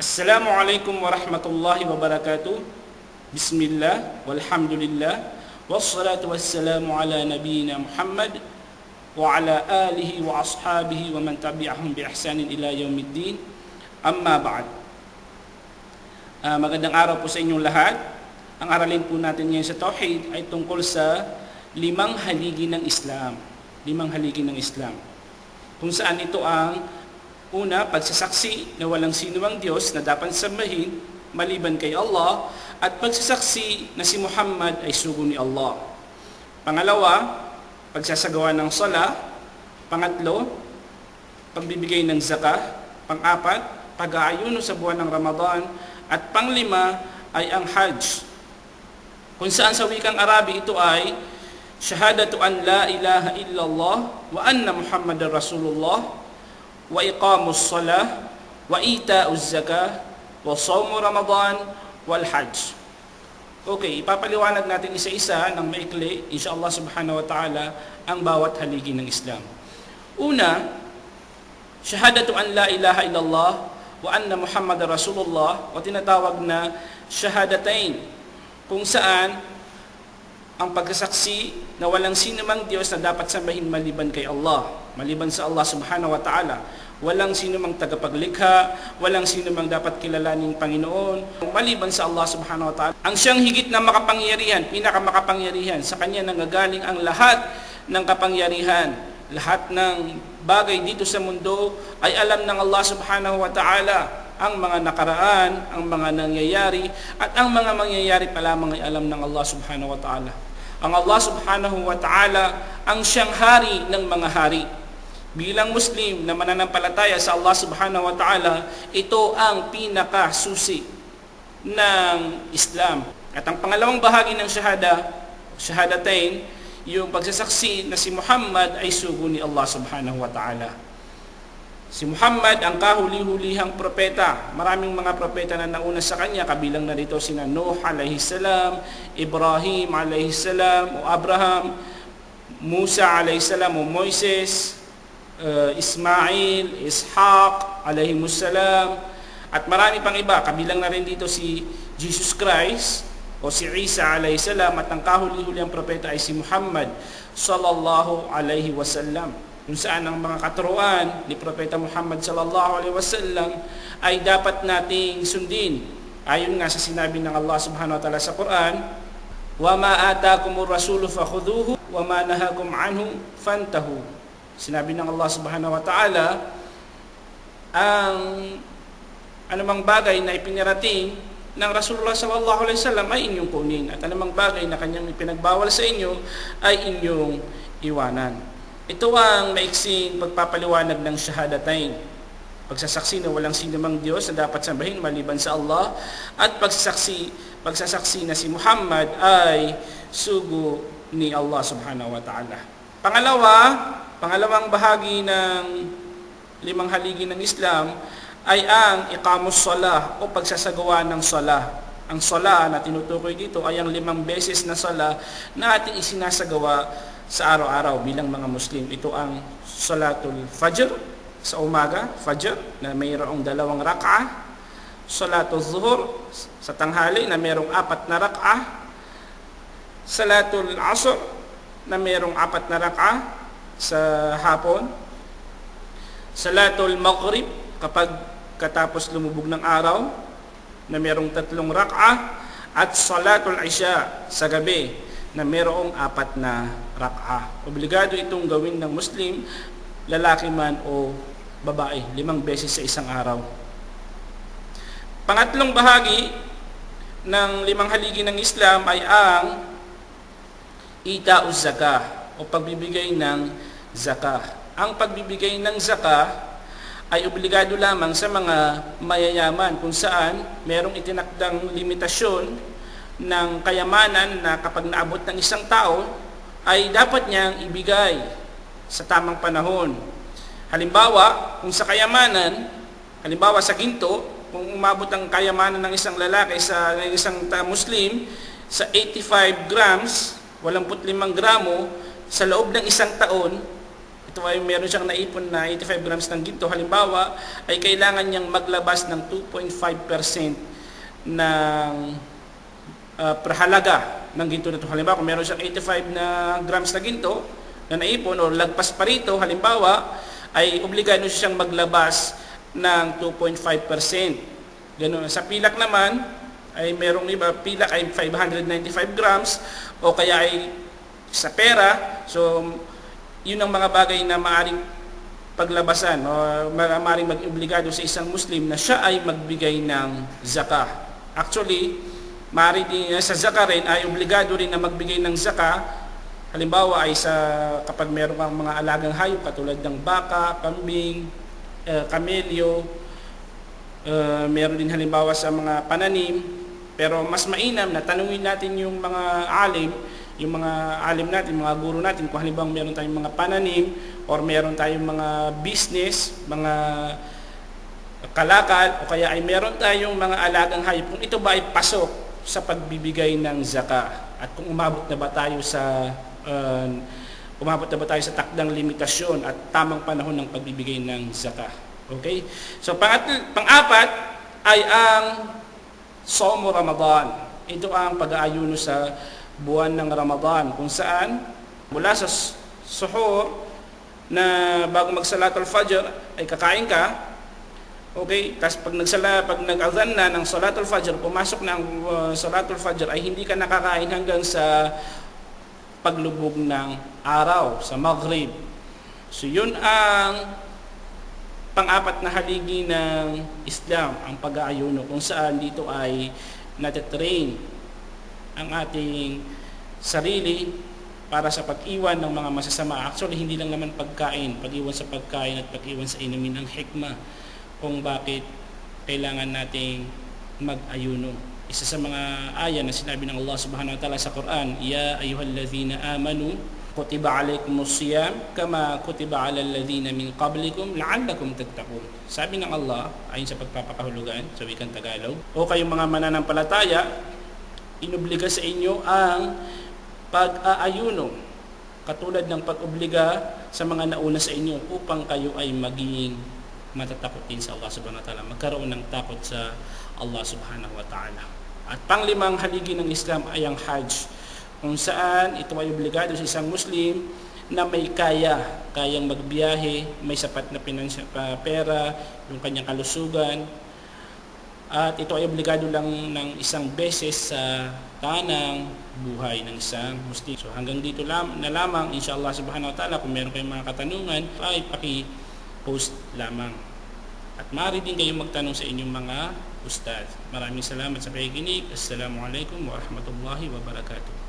Assalamualaikum warahmatullahi wabarakatuh. Bismillah walhamdulillah Wassalatu wassalamu ala nabiyina Muhammad Wa ala alihi wa ashabihi wa man tabi'ahum bi ihsanin ila yaumiddin. Amma ba'd. Uh, Magandang araw po sa inyong lahat. Ang aralin po natin ngayon sa Tauhid ay tungkol sa limang haligi ng Islam. Limang haligi ng Islam. Kung saan ito ang una, pagsasaksi na walang sinuwang Diyos na dapat sambahin maliban kay Allah at pagsasaksi na si Muhammad ay sugo ni Allah. Pangalawa, pagsasagawa ng sala. Pangatlo, pagbibigay ng zakah. Pang-apat, pag-aayuno sa buwan ng Ramadan. At panglima ay ang Hajj. Kung saan sa wikang Arabi ito ay Shahadatu an la ilaha illallah wa anna Muhammadar Rasulullah wa iqamus salah wa ita'uz zakah wa sawmu Ramadan wal Hajj. Okay, ipapaliwanag natin isa-isa ng maikli, insyaAllah subhanahu wa ta'ala, ang bawat haligi ng Islam. Una, Shahadatu an la ilaha illallah wa anna Muhammad Rasulullah o tinatawag na shahadatain kung saan ang pagkasaksi na walang sino mang Diyos na dapat sambahin maliban kay Allah, maliban sa Allah subhanahu wa ta'ala. Walang sino mang tagapaglikha, walang sino mang dapat kilalaning Panginoon, maliban sa Allah subhanahu wa ta'ala. Ang siyang higit na makapangyarihan, pinakamakapangyarihan, sa Kanya nanggagaling ang lahat ng kapangyarihan, lahat ng bagay dito sa mundo ay alam ng Allah subhanahu wa ta'ala ang mga nakaraan, ang mga nangyayari, at ang mga mangyayari pa lamang ay alam ng Allah subhanahu wa ta'ala. Ang Allah subhanahu wa ta'ala ang siyang hari ng mga hari. Bilang Muslim na mananampalataya sa Allah subhanahu wa ta'ala, ito ang pinakasusi ng Islam. At ang pangalawang bahagi ng shahada, shahadatain, yung pagsasaksi na si Muhammad ay sugo ni Allah subhanahu wa ta'ala. Si Muhammad ang kahuli-hulihang propeta. Maraming mga propeta na nauna sa kanya, kabilang na rito sina Nuh alayhi salam, Ibrahim alayhi salam, o Abraham, Musa alayhi salam, o Moises, uh, Ismail, Ishaq alayhi salam, at marami pang iba. Kabilang na rin dito si Jesus Christ, o si Isa alayhi salam at ang kahuli-huli ang propeta ay si Muhammad sallallahu alayhi wasallam kung saan ang mga katuruan ni propeta Muhammad sallallahu alaihi wasallam ay dapat nating sundin ayon nga sa sinabi ng Allah subhanahu wa ta'ala sa Quran wa ma atakumur rasulu fakhuduhu wa ma nahakum anhu fantahu sinabi ng Allah subhanahu wa ta'ala ang anumang bagay na ipinarating ng Rasulullah sallallahu alaihi wasallam ay inyong kunin at anumang bagay na kanyang ipinagbawal sa inyo ay inyong iwanan. Ito ang maiksing pagpapaliwanag ng shahadatain. Pagsasaksi na walang sino mang Diyos na dapat sambahin maliban sa Allah at pagsasaksi, pagsasaksi na si Muhammad ay sugo ni Allah subhanahu wa ta'ala. Pangalawa, pangalawang bahagi ng limang haligi ng Islam ay ang iqamus salah o pagsasagawa ng salah. Ang salah na tinutukoy dito ay ang limang beses na salah na ating isinasagawa sa araw-araw bilang mga Muslim. Ito ang salatul fajr sa umaga, fajr, na mayroong dalawang rak'a. Salatul zuhur sa tanghali na mayroong apat na rak'a. Salatul asr na mayroong apat na rak'a sa hapon. Salatul maghrib kapag katapos lumubog ng araw na mayroong tatlong rak'a at salatul isya sa gabi na mayroong apat na rak'a. Obligado itong gawin ng Muslim, lalaki man o babae, limang beses sa isang araw. Pangatlong bahagi ng limang haligi ng Islam ay ang ita'uz zakah o pagbibigay ng zakah. Ang pagbibigay ng zakah ay obligado lamang sa mga mayayaman kung saan merong itinakdang limitasyon ng kayamanan na kapag naabot ng isang tao ay dapat niyang ibigay sa tamang panahon. Halimbawa, kung sa kayamanan, halimbawa sa ginto, kung umabot ang kayamanan ng isang lalaki sa ng isang Muslim sa 85 grams, 85 gramo, sa loob ng isang taon, ito ay meron siyang naipon na 85 grams ng ginto, halimbawa, ay kailangan niyang maglabas ng 2.5% ng uh, halaga ng ginto na ito. Halimbawa, kung meron siyang 85 na grams na ginto na naipon o lagpas pa rito, halimbawa, ay obligado siyang maglabas ng 2.5%. Ganun. Sa pilak naman, ay merong iba, pilak ay 595 grams o kaya ay sa pera. So, yun ang mga bagay na maaring paglabasan o maaaring mag-obligado sa isang Muslim na siya ay magbigay ng zakah. Actually, maaari din sa zakah rin ay obligado rin na magbigay ng zakah. Halimbawa ay sa kapag meron kang mga alagang hayop katulad ng baka, kambing, uh, kamelyo, uh, meron din halimbawa sa mga pananim, pero mas mainam na tanungin natin yung mga alim, yung mga alim natin, mga guro natin, kung halimbawa meron tayong mga pananim or meron tayong mga business, mga kalakal, o kaya ay meron tayong mga alagang hayop, kung ito ba ay pasok sa pagbibigay ng zaka at kung umabot na ba tayo sa uh, umabot na ba tayo sa takdang limitasyon at tamang panahon ng pagbibigay ng zakah. Okay? So pang-apat ay ang Somo Ramadan. Ito ang pag-aayuno sa buwan ng Ramadan. Kung saan mula sa suhur na bago magsalatul fajr ay kakain ka Okay, tapos pag nagsala, pag nag-adhan na ng salatul fajr, pumasok na ang uh, salatul fajr ay hindi ka nakakain hanggang sa paglubog ng araw sa Maghrib. So yun ang pang-apat na haligi ng Islam, ang pag-aayuno, kung saan dito ay natitrain ang ating sarili para sa pag-iwan ng mga masasama. Actually, hindi lang naman pagkain, pag-iwan sa pagkain at pag-iwan sa inumin ng hikmah kung bakit kailangan nating mag-ayuno. Isa sa mga aya na sinabi ng Allah subhanahu wa ta'ala sa Quran, Ya ayuhallazina amanu, kutiba alaikumus siyam, kama kutiba ala alladhina min qablikum, la'allakum tattaqun. Sabi ng Allah, ayon sa pagpapakahulugan, sa wikang Tagalog, o kayong mga mananampalataya, inobliga sa inyo ang pag-aayuno, katulad ng pag-obliga sa mga nauna sa inyo upang kayo ay maging matatakot din sa Allah subhanahu wa ta'ala, magkaroon ng takot sa Allah subhanahu wa ta'ala. At panglimang haligi ng Islam ay ang Hajj, kung saan ito ay obligado sa isang Muslim na may kaya, kayang magbiyahe, may sapat na pinansya, pera, yung kanyang kalusugan, at ito ay obligado lang ng isang beses sa tanang buhay ng isang Muslim. So hanggang dito lam, na lamang, inshallah subhanahu wa ta'ala, kung meron kayong mga katanungan, ay paki-post lamang. At maaari din kayong magtanong sa inyong mga ustad. Maraming salamat sa pakikinig. Assalamualaikum warahmatullahi wabarakatuh.